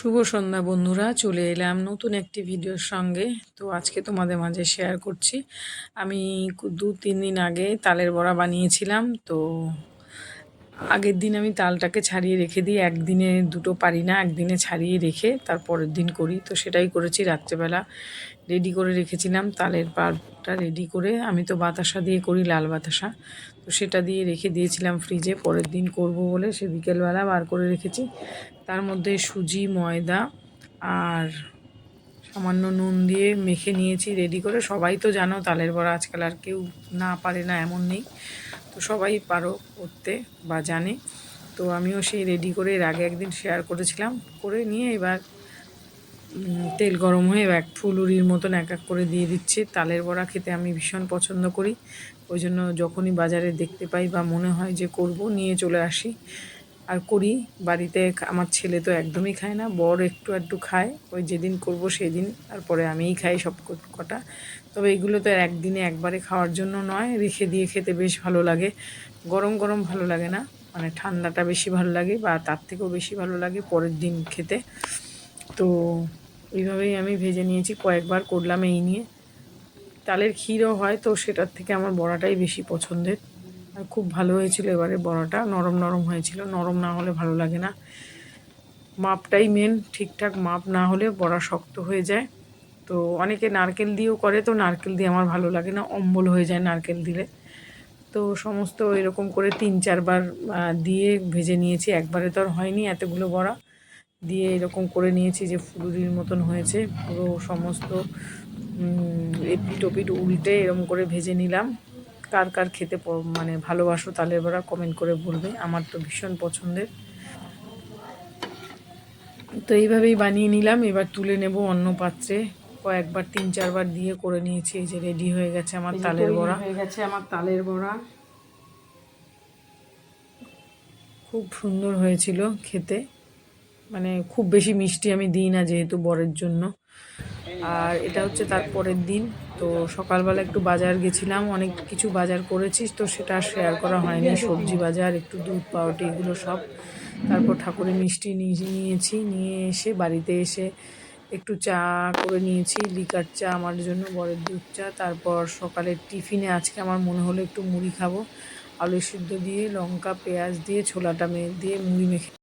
শুভ সন্ধ্যা, বন্ধুরা। চলে এলাম নতুন একটি ভিডিওর সঙ্গে। তো আজকে তোমাদের মাঝে শেয়ার করছি। আমি দু তিন দিন আগে তালের বড়া বানিয়েছিলাম। তো আগের দিন আমি তালটাকে ছাড়িয়ে রেখে দিই, একদিনে দুটো পারি না, একদিনে ছাড়িয়ে রেখে তার পরের দিন করি। তো সেটাই করেছি রাত্রেবেলা। রেডি করে রেখেছিলাম, তালের পাড়টা রেডি করে। আমি তো বাতাসা দিয়ে করি, লাল বাতাসা। তো সেটা দিয়ে রেখে দিয়েছিলাম ফ্রিজে পরের দিন করব বলে সে বিকেলবেলা বার করে রেখেছি। তার মধ্যে সুজি, ময়দা আর সামান্য নুন দিয়ে মেখে নিয়েছি রেডি করে। সবাই তো জানো তালের বড়া আজকাল আর কেউ না পারে না, এমন নেই। সবাই পারো করতে বা জানে। তো আমিও সেই রেডি করে এর আগে একদিন শেয়ার করেছিলাম। করে নিয়ে এবার তেল গরম হয়ে এক ফুলুরির মতন এক এক করে দিয়ে দিচ্ছে। তালের বড়া খেতে আমি ভীষণ পছন্দ করি। ওই জন্য যখনই বাজারে দেখতে পাই বা মনে হয় যে করব, নিয়ে চলে আসি। আর করি। বাড়িতে আমার ছেলে তো একদমই খায় না, বর একটু একটু খায়, ওই যেদিন করব সেদিন, তারপরে আমিই খাই সব কটা। তবে এগুলো তো একদিনে একবারে খাওয়ার জন্য নয়, রেখে দিয়ে খেতে বেশ ভালো লাগে। গরম গরম ভালো লাগে না মানে ঠান্ডাটা বেশি ভালো লাগে বা তার থেকেও বেশি ভালো লাগে পরের দিন খেতে। তো এইভাবেই আমি ভেজে নিয়েছি, কয়েকবার করলাম এই নিয়ে। তালের ক্ষীরও হয় তো সেটার থেকে আমার বড়াটাই বেশি পছন্দের। আর খুব ভালো হয়েছিল এবারে বড়াটা। নরম নরম হয়েছিল। নরম না হলে ভালো লাগে না। মাপটাই মেন ঠিকঠাক মাপ না হলে বড়া শক্ত হয়ে যায়। তো অনেকে নারকেল দিয়েও করে, তো নারকেল দিয়ে আমার ভালো লাগে না। অম্বল হয়ে যায় নারকেল দিলে। তো সমস্ত এরকম করে তিন চারবার দিয়ে ভেজে নিয়েছি। একবারে তো আর হয়নি এতগুলো বড়া। দিয়ে এরকম করে নিয়েছি যে ফুলুরির মতন হয়েছে। পুরো সমস্ত এপিট ওপিট উল্টে এরকম করে ভেজে নিলাম। কার কার খেতে মানে ভালোবাসো তালের বড়া কমেন্ট করে বলবে। আমার তো ভীষণ পছন্দের। তো এইভাবেই বানিয়ে নিলাম। এবার তুলে নেব অন্য পাত্রে। কয়েকবার তিন চারবার দিয়ে করে নিয়েছি। এই যে রেডি হয়ে গেছে আমার তালের বড়া। হয়ে গেছে আমার তালের বড়া। খুব সুন্দর হয়েছিল খেতে। মানে খুব বেশি মিষ্টি আমি দিই না যেহেতু বরের জন্য। আর এটা হচ্ছে তার পরের দিন। তো সকালবেলা একটু বাজার গেছিলাম, অনেক কিছু বাজার করেছিস, তো সেটা শেয়ার করা হয়নি। সবজি বাজার, একটু দুধ পাউটি এগুলো সব। তারপর ঠাকুরের মিষ্টি নিয়ে নিয়েছি, নিয়ে এসে বাড়িতে এসে একটু চা করে নিয়েছি, লিকার চা, আমার জন্য বরের দুধ চা। তারপর সকালের টিফিনে আজকে আমার মনে হলো একটু মুড়ি খাব, আলু সিদ্ধ দিয়ে, লঙ্কা, পেঁয়াজ দিয়ে, ছোলাটা দিয়ে মুড়ি মেখে